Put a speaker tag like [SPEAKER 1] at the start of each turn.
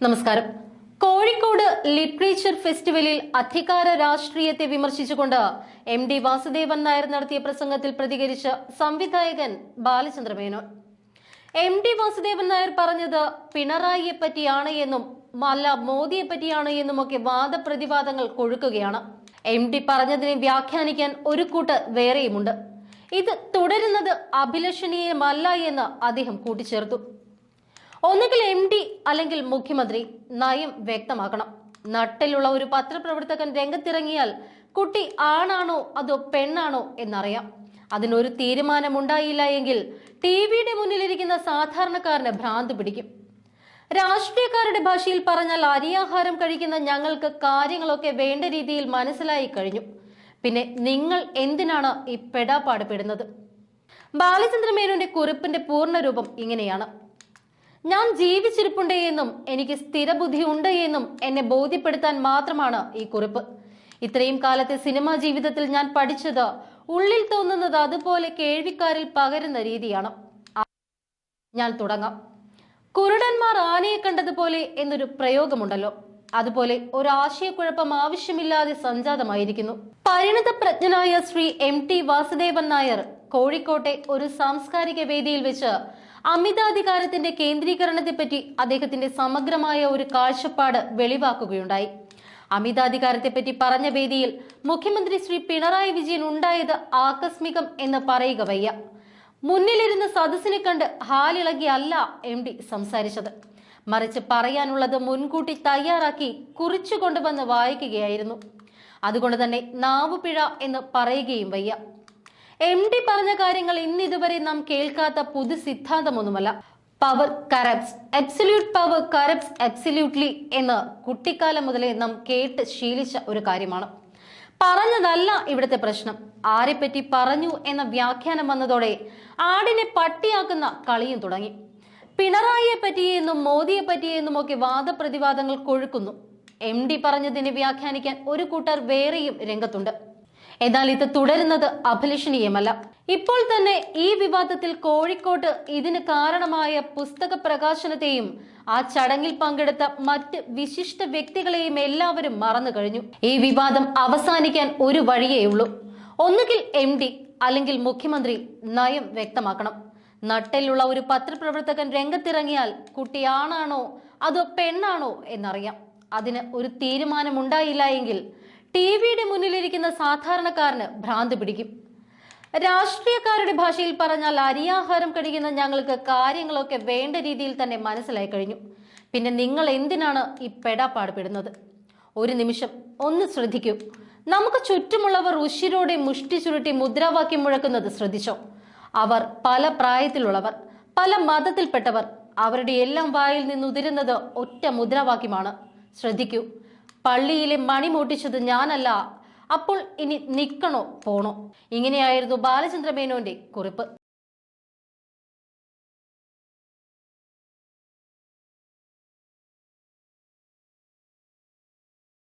[SPEAKER 1] നമസ്കാരം. കോഴിക്കോട് ലിറ്ററേച്ചർ ഫെസ്റ്റിവലിൽ അധികാര രാഷ്ട്രീയത്തെ വിമർശിച്ചുകൊണ്ട് എം ഡി വാസുദേവൻ നായർ നടത്തിയ പ്രസംഗത്തിൽ പ്രതികരിച്ച സംവിധായകൻ ബാലചന്ദ്ര മേനോൻ എം ഡി വാസുദേവൻ നായർ പറഞ്ഞത് പിണറായിയെ പറ്റിയാണ് എന്നും അല്ല മോദിയെ പറ്റിയാണ് എന്നുമൊക്കെ വാദപ്രതിവാദങ്ങൾ കൊഴുക്കുകയാണ്. എം ഡി പറഞ്ഞതിനെ വ്യാഖ്യാനിക്കാൻ ഒരു കൂട്ട് വേറെയുമുണ്ട്. ഇത് തുടരുന്നത് അഭിലഷണീയമല്ല എന്ന് അദ്ദേഹം കൂട്ടിച്ചേർത്തു. ഒന്നുകിൽ എം ഡി അല്ലെങ്കിൽ മുഖ്യമന്ത്രി നയം വ്യക്തമാക്കണം. നട്ടിലുള്ള ഒരു പത്രപ്രവർത്തകൻ രംഗത്തിറങ്ങിയാൽ കുട്ടി ആണാണോ അതോ പെണ്ണാണോ എന്നറിയാം. അതിനൊരു തീരുമാനമുണ്ടായില്ല എങ്കിൽ ടി വിയുടെ മുന്നിലിരിക്കുന്ന സാധാരണക്കാരന് ഭ്രാന്ത് പിടിക്കും. രാഷ്ട്രീയക്കാരുടെ ഭാഷയിൽ പറഞ്ഞാൽ അരിയാഹാരം കഴിക്കുന്ന ഞങ്ങൾക്ക് കാര്യങ്ങളൊക്കെ വേണ്ട രീതിയിൽ മനസ്സിലായി കഴിഞ്ഞു. പിന്നെ നിങ്ങൾ എന്തിനാണ് ഈ പെടാപ്പാട് പെടുന്നത്? ബാലചന്ദ്രമേനുവിന്റെ കുറിപ്പിന്റെ പൂർണരൂപം ഇങ്ങനെയാണ്. ഞാൻ ജീവിച്ചിരിപ്പുണ്ട് എന്നും എനിക്ക് സ്ഥിരബുദ്ധി ഉണ്ട് എന്നും എന്നെ ബോധ്യപ്പെടുത്താൻ മാത്രമാണ് ഈ കുറിപ്പ്. ഇത്രയും കാലത്തെ സിനിമാ ജീവിതത്തിൽ ഞാൻ പഠിച്ചത് ഉള്ളിൽ തോന്നുന്നത് അതുപോലെ കേൾവിക്കാരിൽ പകരുന്ന രീതിയാണ്. ഞാൻ തുടങ്ങാം. കുരുടന്മാർ ആനയെ കണ്ടതുപോലെ എന്നൊരു പ്രയോഗമുണ്ടല്ലോ. അതുപോലെ ഒരു ആശയക്കുഴപ്പം ആവശ്യമില്ലാതെ സംജാതമായിരിക്കുന്നു. പരിണതപ്രജ്ഞനായ ശ്രീ എം ടി വാസുദേവൻ നായർ കോഴിക്കോട്ടെ ഒരു സാംസ്കാരിക വേദിയിൽ വെച്ച് അമിതാധികാരത്തിന്റെ കേന്ദ്രീകരണത്തെപ്പറ്റി അദ്ദേഹത്തിന്റെ സമഗ്രമായ ഒരു കാഴ്ചപ്പാട് വെളിവാക്കുകയുണ്ടായി. അമിതാധികാരത്തെപ്പറ്റി പറഞ്ഞ വേദിയിൽ മുഖ്യമന്ത്രി ശ്രീ പിണറായി വിജയൻ ഉണ്ടായത് ആകസ്മികം എന്ന് പറയുക വയ്യ. മുന്നിലിരുന്ന് സദസ്സിനെ കണ്ട് ഹാലിളകിയല്ല എം ഡി സംസാരിച്ചത്. മറിച്ച് പറയാനുള്ളത് മുൻകൂട്ടി തയ്യാറാക്കി കുറിച്ചു കൊണ്ടുവന്ന് വായിക്കുകയായിരുന്നു. അതുകൊണ്ട് തന്നെ നാവുപിഴ എന്ന് പറയുകയും വയ്യ. എം ഡി പറഞ്ഞ കാര്യങ്ങൾ ഇന്നിതുവരെ നാം കേൾക്കാത്ത പുതു സിദ്ധാന്തമൊന്നുമല്ല. Power corrupts absolute power corrupts absolutely എന്ന് കുട്ടിക്കാലം മുതലേ നാം കേട്ട് ശീലിച്ച ഒരു കാര്യമാണ്. പറഞ്ഞതല്ല ഇവിടുത്തെ പ്രശ്നം. ആരെപ്പറ്റി പറഞ്ഞു എന്ന വ്യാഖ്യാനം വന്നതോടെ ആടിനെ പട്ടിയാക്കുന്ന കളിയും തുടങ്ങി. പിണറായിയെ പറ്റിയെന്നും മോദിയെ പറ്റിയെന്നും ഒക്കെ വാദപ്രതിവാദങ്ങൾ കൊഴുക്കുന്നു. എം ഡി പറഞ്ഞതിനെ വ്യാഖ്യാനിക്കാൻ ഒരു കൂട്ടർ വേറെയും രംഗത്തുണ്ട്. എന്നാൽ ഇത് തുടരുന്നത് അഭിലഷണീയമല്ല. ഇപ്പോൾ തന്നെ ഈ വിവാദത്തിൽ കോഴിക്കോട്ട് ഇതിന് കാരണമായ പുസ്തക പ്രകാശനത്തെയും ആ ചടങ്ങിൽ പങ്കെടുത്ത മറ്റ് വിശിഷ്ട വ്യക്തികളെയും എല്ലാവരും മറന്നു കഴിഞ്ഞു. ഈ വിവാദം അവസാനിക്കാൻ ഒരു വഴിയേയുള്ളൂ ഒന്നുകിൽ എം ഡി അല്ലെങ്കിൽ മുഖ്യമന്ത്രി നയം വ്യക്തമാക്കണം. നട്ടിലുള്ള ഒരു പത്രപ്രവർത്തകൻ രംഗത്തിറങ്ങിയാൽ കുട്ടി ആണാണോ അതോ പെണ്ണാണോ എന്നറിയാം. അതിന് ഒരു തീരുമാനമുണ്ടായില്ല എങ്കിൽ ടി വിയുടെ മുന്നിലിരിക്കുന്ന സാധാരണക്കാരന് ഭ്രാന്ത് പിടിക്കും. രാഷ്ട്രീയക്കാരുടെ ഭാഷയിൽ പറഞ്ഞാൽ അരിയാഹാരം കഴിക്കുന്ന ഞങ്ങൾക്ക് കാര്യങ്ങളൊക്കെ വേണ്ട രീതിയിൽ തന്നെ മനസ്സിലായി കഴിഞ്ഞു. പിന്നെ നിങ്ങൾ എന്തിനാണ് ഈ പെടാപ്പാട് പെടുന്നത് ഒരു നിമിഷം ഒന്ന് ശ്രദ്ധിക്കൂ. നമുക്ക് ചുറ്റുമുള്ളവർ ഉശിരോടെ മുഷ്ടി ചുരുട്ടി മുദ്രാവാക്യം മുഴക്കുന്നത് ശ്രദ്ധിച്ചോ? അവർ പല പ്രായത്തിലുള്ളവർ പല മതത്തിൽപ്പെട്ടവർ അവരുടെ എല്ലാം വായിൽ നിന്ന് ഉതിരുന്നത് ഒറ്റ മുദ്രാവാക്യമാണ്. ശ്രദ്ധിക്കൂ. പള്ളിയിലെ മണി മൂട്ടിച്ചത് ഞാനല്ല. അപ്പോൾ ഇനി നിൽക്കണോ പോണോ? ഇങ്ങനെയായിരുന്നു ബാലചന്ദ്രമേനോന്റെ കുറിപ്പ്.